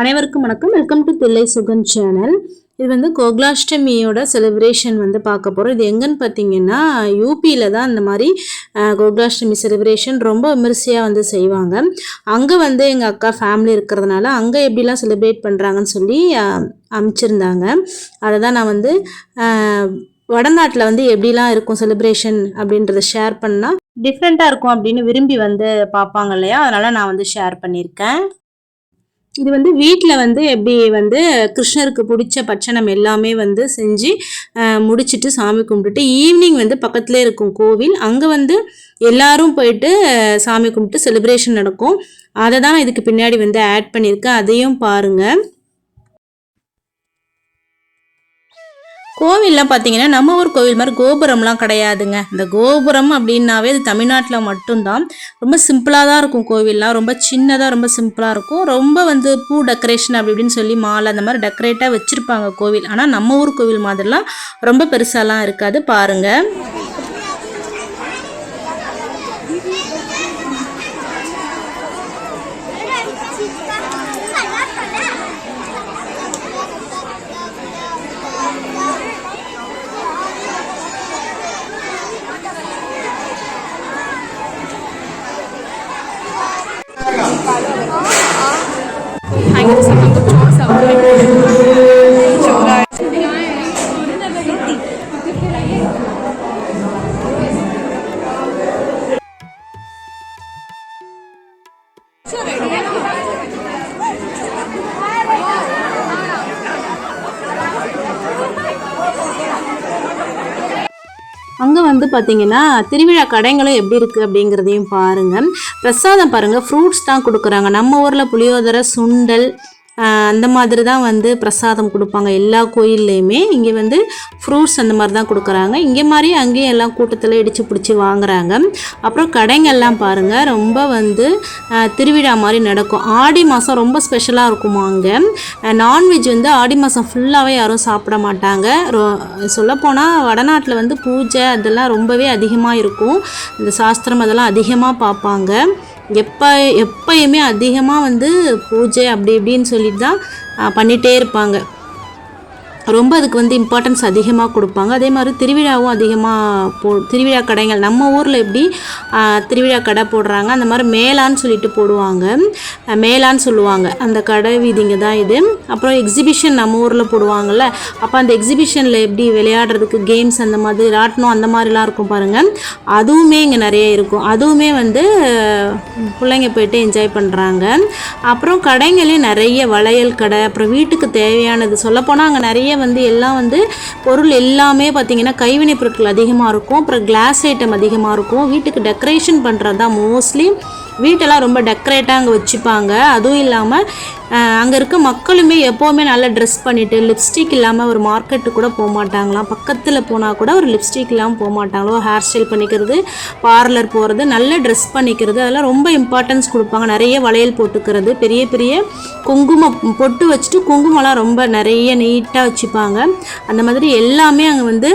அனைவருக்கும் வணக்கம். Welcome to Thillai Sugan channel இது வந்து கோகுலாஷ்டமியோட செலிப்ரேஷன் வந்து பார்க்க போகிறோம் இது எங்கன்னு பார்த்தீங்கன்னா யூபியில் தான் இந்த மாதிரி கோகுலாஷ்டமி செலிப்ரேஷன் ரொம்ப விமரிசையாக வந்து செய்வாங்க. அங்கே வந்து எங்கள் அக்கா ஃபேமிலி இருக்கிறதுனால அங்கே எப்படிலாம் செலிப்ரேட் பண்ணுறாங்கன்னு சொல்லி அமைச்சிருந்தாங்க. அதை தான் நான் வந்து வடநாட்டில் வந்து எப்படிலாம் இருக்கும் செலிப்ரேஷன் அப்படின்றத ஷேர் பண்ணால் டிஃப்ரெண்ட்டாக இருக்கும் அப்படின்னு விரும்பி வந்து பார்ப்பாங்க இல்லையா? அதனால் நான் வந்து ஷேர் பண்ணியிருக்கேன். இது வந்து வீட்டில் வந்து எப்படி வந்து கிருஷ்ணருக்கு பிடிச்ச பட்சணம் எல்லாமே வந்து செஞ்சு முடிச்சுட்டு சாமி கும்பிட்டுட்டு ஈவினிங் வந்து பக்கத்துலேயே இருக்கும் கோவில். அங்கே வந்து எல்லாரும் போயிட்டு சாமி கும்பிட்டு செலிப்ரேஷன் நடக்கும். அதை தான் இதுக்கு பின்னாடி வந்து ஆட் பண்ணியிருக்கேன். அதையும் பாருங்கள் கோவில்லாம் பார்த்தீங்கன்னா நம்ம ஊர் கோவில் மாதிரி கோபுரம்லாம் கிடையாதுங்க. இந்த கோபுரம் அப்படின்னாவே இது தமிழ்நாட்டில் மட்டும்தான். ரொம்ப சிம்பிளாக தான் இருக்கும் கோவில்லாம். ரொம்ப சின்னதாக ரொம்ப சிம்பிளாக இருக்கும். ரொம்ப வந்து பூ டெக்கரேஷன் அப்படி இப்படின்னு சொல்லி மாலை அந்த மாதிரி டெக்கரேட்டாக வச்சுருப்பாங்க கோவில். ஆனால் நம்ம ஊர் கோவில் மாதிரிலாம் ரொம்ப பெருசாலாம் இருக்காது. பாருங்கள் அங்கே வந்து பார்த்தீங்கன்னா திருவிழா கடைங்களும் எப்படி இருக்குது அப்படிங்கிறதையும் பாருங்கள் பிரசாதம் பாருங்கள் ஃப்ரூட்ஸ் தான் கொடுக்குறாங்க. நம்ம ஊரில் புளியோதரை சுண்டல் அந்த மாதிரி தான் வந்து பிரசாதம் கொடுப்பாங்க. எல்லா கோயில்லையுமே இங்கே வந்து ஃப்ரூட்ஸ் அந்த மாதிரி தான் கொடுக்குறாங்க. இங்கே மாதிரி அங்கேயும் எல்லாம் கூட்டத்தில் இடித்து பிடிச்சி வாங்குறாங்க. அப்புறம் கடைங்கள்லாம் பாருங்கள் ரொம்ப வந்து திருவிழா மாதிரி நடக்கும். ஆடி மாதம் ரொம்ப ஸ்பெஷலாக இருக்குமா அங்கே? நான்வெஜ் வந்து ஆடி மாதம் ஃபுல்லாகவே யாரும் சாப்பிட மாட்டாங்க. சொல்லப்போனால் வடநாட்டில் வந்து பூஜை அதெல்லாம் ரொம்பவே அதிகமாக இருக்கும். இந்த சாஸ்திரம் அதெல்லாம் அதிகமாக பார்ப்பாங்க. எப்போ எப்பயுமே அதிகமாக வந்து பூஜை அப்படி இப்படின்னு சொல்லிட்டு தான் பண்ணிகிட்டே இருப்பாங்க. ரொம்ப அதுக்கு வந்து இம்பார்ட்டன்ஸ் அதிகமாக கொடுப்பாங்க. அதே மாதிரி திருவிழாவும் அதிகமாக போ திருவிழா கடைகள் நம்ம ஊரில் எப்படி திருவிழா கடை போடுறாங்க அந்த மாதிரி மேலான்னு சொல்லிட்டு போடுவாங்க. மேலான்னு சொல்லுவாங்க. அந்த கடை வீதிங்க தான் இது. அப்புறம் எக்ஸிபிஷன் நம்ம ஊரில் போடுவாங்கள்ல அப்போ அந்த எக்ஸிபிஷனில் எப்படி விளையாடுறதுக்கு கேம்ஸ் அந்த மாதிரி ராட்டினம் அந்த மாதிரிலாம் இருக்கும் பாருங்கள் அதுவுமே இங்கே நிறைய இருக்கும். அதுவுமே வந்து பிள்ளைங்க போயிட்டு என்ஜாய் பண்ணுறாங்க அப்புறம் கடைங்களே நிறைய வளையல் கடை அப்புறம் வீட்டுக்கு தேவையானது. சொல்லப்போனால் அங்கே நிறைய வந்து எல்லாம் வந்து பொருள் எல்லாமே பார்த்திங்கன்னா கைவினைப் பொருட்கள் அதிகமாக இருக்கும். அப்புறம் கிளாஸ் ஐட்டம் அதிகமாக இருக்கும். வீட்டுக்கு டெக்கரேஷன் பண்ணுறது தான் மோஸ்ட்லி வீட்டெல்லாம் ரொம்ப டெக்கரேட்டாக அங்கே வச்சுப்பாங்க. அதுவும் இல்லாமல் அங்கே இருக்க மக்களுமே எப்போவுமே நல்லா ட்ரெஸ் பண்ணிவிட்டு லிப்ஸ்டிக் இல்லாமல் ஒரு மார்க்கெட்டு கூட போக மாட்டாங்களாம். பக்கத்தில் போனால் கூட ஒரு லிப்ஸ்டிக் இல்லாமல் போக மாட்டாங்களோ? ஹேர் ஸ்டைல் பண்ணிக்கிறது பார்லர் போகிறது நல்ல ட்ரெஸ் பண்ணிக்கிறது அதெல்லாம் ரொம்ப இம்பார்ட்டன்ஸ் கொடுப்பாங்க. நிறைய வளையல் போட்டுக்கிறது பெரிய பெரிய குங்குமம் பொட்டு வச்சுட்டு குங்குமம்லாம் ரொம்ப நிறைய நீட்டாக வச்சுப்பாங்க. அந்த மாதிரி எல்லாமே அங்கே வந்து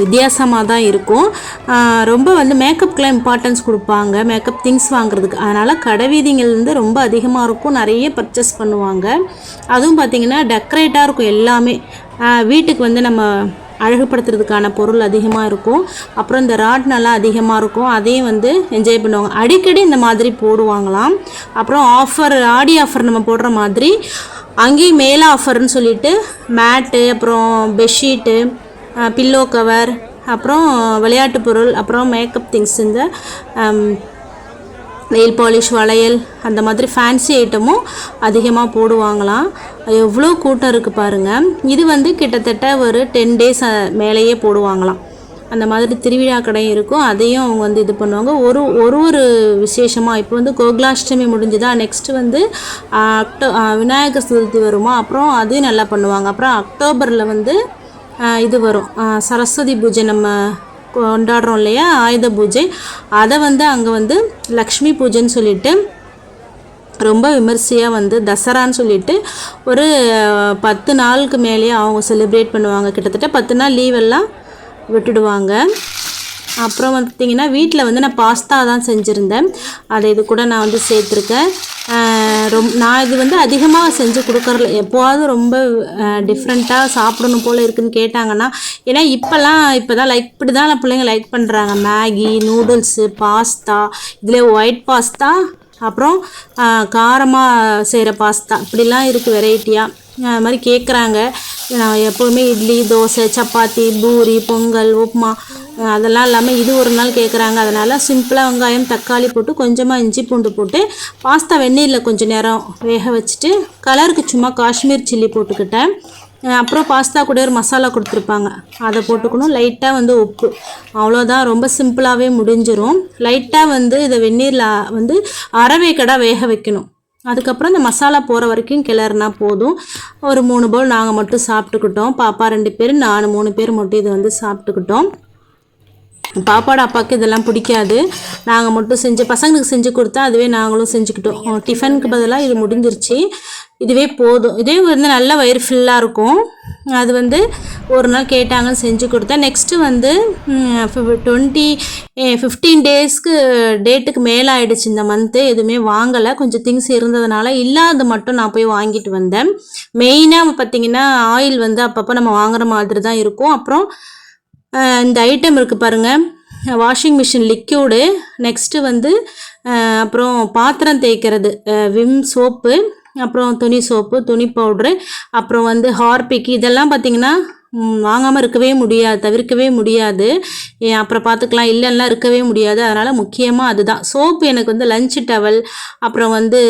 வித்தியாசமாக தான் இருக்கும். ரொம்ப வந்து மேக்கப்புக்கெலாம் இம்பார்ட்டன்ஸ் கொடுப்பாங்க. மேக்கப் திங்ஸ் வாங்குறதுக்கு. அதனால் கடைவீதிங்கள் வந்து ரொம்ப அதிகமாக இருக்கும். நிறைய பர்ச்சேஸ் பண்ணுவாங்க. அதுவும் பார்த்திங்கன்னா டெக்கரேட்டாக இருக்கும் எல்லாமே. வீட்டுக்கு வந்து நம்ம அழகுபடுத்துறதுக்கான பொருள் அதிகமாக இருக்கும். அப்புறம் இந்த ராட்னெல்லாம் அதிகமாக இருக்கும். அதையும் வந்து என்ஜாய் பண்ணுவாங்க. அடிக்கடி இந்த மாதிரி போடுவாங்களாம். அப்புறம் ஆஃபர் ஆடி ஆஃபர் நம்ம போடுற மாதிரி அங்கேயும் மேலே ஆஃபர்னு சொல்லிட்டு மேட்டு அப்புறம் பெட்ஷீட்டு பில்லோ கவர் அப்புறம் விளையாட்டு பொருள் அப்புறம் மேக்கப் திங்ஸ் இந்த நெயில் பாலிஷ் வளையல் அந்த மாதிரி ஃபேன்சி ஐட்டமும் அதிகமாக போடுவாங்களாம். எவ்வளோ கூட்டம் இருக்குது பாருங்கள் இது வந்து கிட்டத்தட்ட ஒரு டென் டேஸ் மேலேயே போடுவாங்களாம். அந்த மாதிரி திருவிழா கடை இருக்கும். அதையும் அவங்க வந்து இது பண்ணுவாங்க. ஒரு ஒரு ஒரு விசேஷமாக இப்போ வந்து கோகுலாஷ்டமி முடிஞ்சுதா நெக்ஸ்ட்டு வந்து அக்டோ விநாயகர் சதுர்த்தி வருமா அப்புறம் அதையும் நல்லா பண்ணுவாங்க. அப்புறம் அக்டோபரில் வந்து இது வரும். சரஸ்வதி பூஜை நம்ம கொண்டாடுறோம் இல்லையா? ஆயுத பூஜை. அதை வந்து அங்கே வந்து லக்ஷ்மி பூஜைன்னு சொல்லிட்டு ரொம்ப விமர்சையாக வந்து தசரான்னு சொல்லிட்டு ஒரு பத்து நாளுக்கு மேலேயே அவங்க செலிப்ரேட் பண்ணுவாங்க. கிட்டத்தட்ட பத்து நாள் லீவெல்லாம் விட்டுடுவாங்க. அப்புறம் பார்த்திங்கன்னா வீட்டில் வந்து நான் பாஸ்தா தான் செஞ்சுருந்தேன். அதை இது கூட நான் வந்து சேர்த்துருக்கேன். ரொம் நான் இது வந்து அதிகமாக செஞ்சு கொடுக்கறல எப்போவாவது ரொம்ப டிஃப்ரெண்ட்டாக சாப்பிடணும் போல் இருக்குன்னு கேட்டாங்கன்னா ஏன்னா இப்போல்லாம் இப்போ தான் லைக் இப்படி தான் பிள்ளைங்க லைக் பண்ணுறாங்க மேகி நூடுல்ஸு பாஸ்தா இதில் ஒயிட் பாஸ்தா அப்புறம் காரமாக செய்கிற பாஸ்தா. இப்படிலாம் இருக்குது வெரைட்டியாக அது மாதிரி கேட்குறாங்க நான் எப்போவுமே இட்லி தோசை சப்பாத்தி பூரி பொங்கல் உப்புமா. அதெல்லாம் இல்லாமல் இது ஒரு நாள் கேட்குறாங்க அதனால் சிம்பிளாக வெங்காயம் தக்காளி போட்டு கொஞ்சமாக இஞ்சி பூண்டு போட்டு பாஸ்தா வெந்நீரில் கொஞ்சம் நேரம் வேக வச்சுட்டு கலருக்கு சும்மா காஷ்மீர் சில்லி போட்டுக்கிட்டேன். அப்புறம் பாஸ்தா கூட ஒரு மசாலா கொடுத்துருப்பாங்க. அதை போட்டுக்கணும். லைட்டாக வந்து உப்பு. அவ்வளோதான் ரொம்ப சிம்பிளாகவே முடிஞ்சிடும் லைட்டாக வந்து இதை வெந்நீரில் வந்து அரவேக்கடா வேக வைக்கணும். அதுக்கப்புறம் இந்த மசாலா போகிற வரைக்கும் கிளறுனா போதும். ஒரு மூணு பவுல் நாங்கள் மட்டும் சாப்பிட்டுக்கிட்டோம். பாப்பா ரெண்டு பேர் நான் மூணு பேர் மட்டும் இதை வந்து சாப்பிட்டுக்கிட்டோம். பாப்பாடு அப்பாவுக்கு இதெல்லாம் பிடிக்காது. நாங்கள் மட்டும் செஞ்சு பசங்களுக்கு செஞ்சு கொடுத்தா அதுவே நாங்களும் செஞ்சுக்கிட்டோம். டிஃபனுக்கு பதிலாக இது முடிஞ்சிருச்சு. இதுவே போதும். இதே வந்து நல்ல வயிறு ஃபில்லாக இருக்கும். அது வந்து ஒரு நாள் கேட்டாங்கன்னு செஞ்சு கொடுத்தேன். நெக்ஸ்ட்டு வந்து டுவெண்ட்டி ஃபிஃப்டீன் டேஸ்க்கு டேட்டுக்கு மேலே ஆகிடுச்சு இந்த மந்த்து எதுவுமே வாங்கலை. கொஞ்சம் திங்ஸ் இருந்ததுனால இல்லாத மட்டும் நான் போய் வாங்கிட்டு வந்தேன். மெயினாக பார்த்திங்கன்னா ஆயில் வந்து அப்பப்போ நம்ம வாங்குற மாதிரி தான் இருக்கும். அப்புறம் இந்த ஐட்டம் இருக்குது பாருங்கள் வாஷிங் மிஷின் லிக்யூடு நெக்ஸ்ட்டு வந்து அப்புறம் பாத்திரம் தேய்க்கிறது விம் சோப்பு அப்புறம் துணி சோப்பு துணி பவுட்ரு அப்புறம் வந்து ஹார்பிக் இதெல்லாம் பார்த்திங்கன்னா வாங்காமல் இருக்கவே முடியாது தவிர்க்கவே முடியாது. அப்புறம் பார்த்துக்கலாம் இல்லைன்னா இருக்கவே முடியாது. அதனால் முக்கியமாக அதுதான். சோப்பு எனக்கு வந்து லஞ்ச் டவல் அப்புறம் வந்து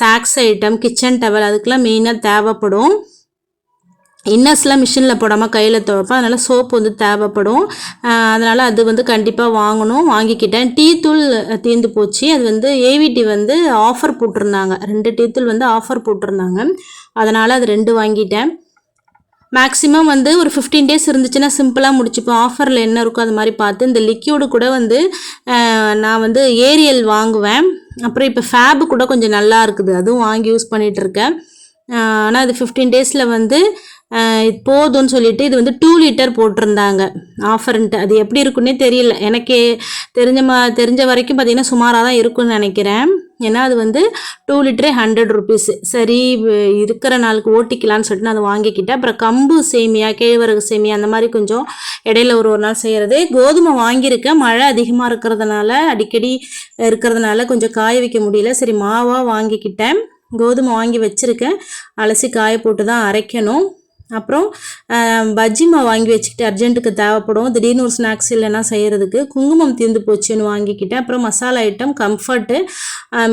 சாக்ஸ் ஐட்டம் கிச்சன் டவல் அதுக்கெலாம் மெயினாக தேவைப்படும். இன்னர்ஸ்லாம் மிஷினில் போடாமல் கையில் துவைப்பேன் அதனால் சோப்பு வந்து தேவைப்படும். அதனால் அது வந்து கண்டிப்பாக வாங்கணும். வாங்கிக்கிட்டேன். டீ தூள் தீர்ந்து போச்சு. அது வந்து ஏவிடி வந்து ஆஃபர் போட்டிருந்தாங்க. ரெண்டு டீ தூள் வந்து ஆஃபர் போட்டிருந்தாங்க. அதனால் அது ரெண்டு வாங்கிட்டேன். மேக்ஸிமம் வந்து ஒரு ஃபிஃப்டீன் டேஸ் இருந்துச்சுன்னா சிம்பிளாக முடிச்சுப்போம் ஆஃபரில் என்ன இருக்கோ அது மாதிரி பார்த்து இந்த லிக்யூடு கூட வந்து நான் வந்து ஏரியல் வாங்குவேன். அப்புறம் இப்போ ஃபேபு கூட கொஞ்சம் நல்லா இருக்குது. அதுவும் வாங்கி யூஸ் பண்ணிகிட்ருக்கேன் ஆனால் அது ஃபிஃப்டீன் டேஸில் வந்து போதும்னு சொல்லிட்டு இது வந்து டூ லிட்டர் போட்டிருந்தாங்க. ஆஃபர்ன்ட்டு அது எப்படி இருக்குன்னே தெரியல. எனக்கே தெரிஞ்ச மா தெரிஞ்ச வரைக்கும் பார்த்திங்கன்னா சுமாராக தான் இருக்கும்னு நினைக்கிறேன். ஏன்னா அது வந்து டூ லிட்டரே ஹண்ட்ரட் ருபீஸ் சரி இருக்கிற நாளுக்கு ஓட்டிக்கலான்னு சொல்லிட்டு நான் அதை வாங்கிக்கிட்டேன். அப்புறம் கம்பு சேமியா கேழ்வரகு சேமியா அந்த மாதிரி கொஞ்சம் இடையில ஒரு ஒரு நாள் செய்கிறது கோதுமை வாங்கியிருக்கேன். மழை அதிகமாக இருக்கிறதுனால அடிக்கடி இருக்கிறதுனால கொஞ்சம் காய வைக்க முடியல. சரி மாவாக வாங்கிக்கிட்டேன். கோதுமை வாங்கி வச்சுருக்கேன். அலசி காய போட்டு தான் அரைக்கணும். அப்புறம் பஜ்ஜி மாவு வாங்கி வச்சுக்கிட்டு அர்ஜென்ட்டுக்கு தேவைப்படும். திடீர்னு ஒரு ஸ்நாக்ஸ் இல்லைன்னா செய்கிறதுக்கு குங்குமம் தீர்ந்து போச்சுன்னு வாங்கிக்கிட்டேன் அப்புறம் மசாலா ஐட்டம் கம்ஃபர்ட்டு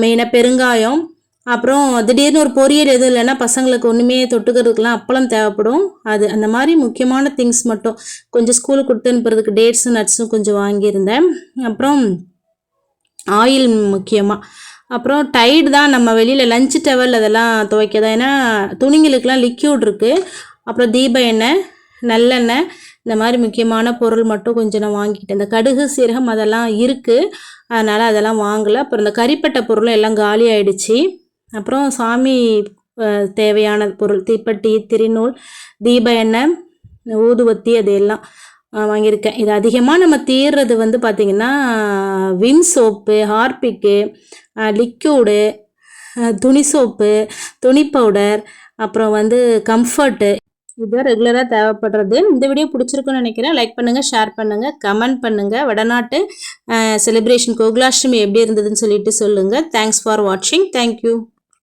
மெயினாக பெருங்காயம். அப்புறம் திடீர்னு ஒரு பொரியல் எதுவும் இல்லைன்னா பசங்களுக்கு ஒன்றுமே தொட்டுக்கிறதுக்கெலாம் அப்பளம் தேவைப்படும். அது அந்த மாதிரி முக்கியமான திங்ஸ் மட்டும். கொஞ்சம் ஸ்கூலுக்கு கொடுத்து அனுப்புறதுக்கு டேட்ஸும் நட்ஸும் கொஞ்சம் வாங்கியிருந்தேன். அப்புறம் ஆயில் முக்கியமாக அப்புறம் டைடு தான். நம்ம வெளியில் லஞ்ச் டவல் அதெல்லாம் துவைக்க தான். ஏன்னா துணிங்களுக்கெலாம் லிக்யூட் இருக்குது அப்புறம் தீப எண்ணெய் நல்லெண்ணெய் இந்த மாதிரி முக்கியமான பொருள் மட்டும் கொஞ்சம் நான் வாங்கிக்கிட்டேன். இந்த கடுகு சீரகம் அதெல்லாம் இருக்குது அதனால் அதெல்லாம் வாங்கலை. அப்புறம் இந்த கறிப்பட்ட பொருளும் எல்லாம் காலி ஆயிடுச்சு. அப்புறம் சாமி தேவையான பொருள் தீப்பெட்டி திருநூல் தீப எண்ணெய் ஊதுவத்தி அது எல்லாம் வாங்கியிருக்கேன். இது அதிகமாக நம்ம தீர்றது வந்து பார்த்திங்கன்னா விம் சோப்பு ஹார்பிக்கு லிக்யூடு துணி சோப்பு துணி பவுடர் அப்புறம் வந்து கம்ஃபர்ட்டு. இதுதான் ரெகுலராக தேவைப்படுறது. இந்த வீடியோ பிடிச்சிருக்குன்னு நினைக்கிறேன். லைக் பண்ணுங்கள் ஷேர் பண்ணுங்கள் கமெண்ட் பண்ணுங்கள் வடநாட்டு செலிப்ரேஷன் கோகுலாஷ்டமி எப்படி இருந்ததுன்னு சொல்லிட்டு சொல்லுங்கள் தேங்க்ஸ் ஃபார் வாட்சிங் தேங்க்யூ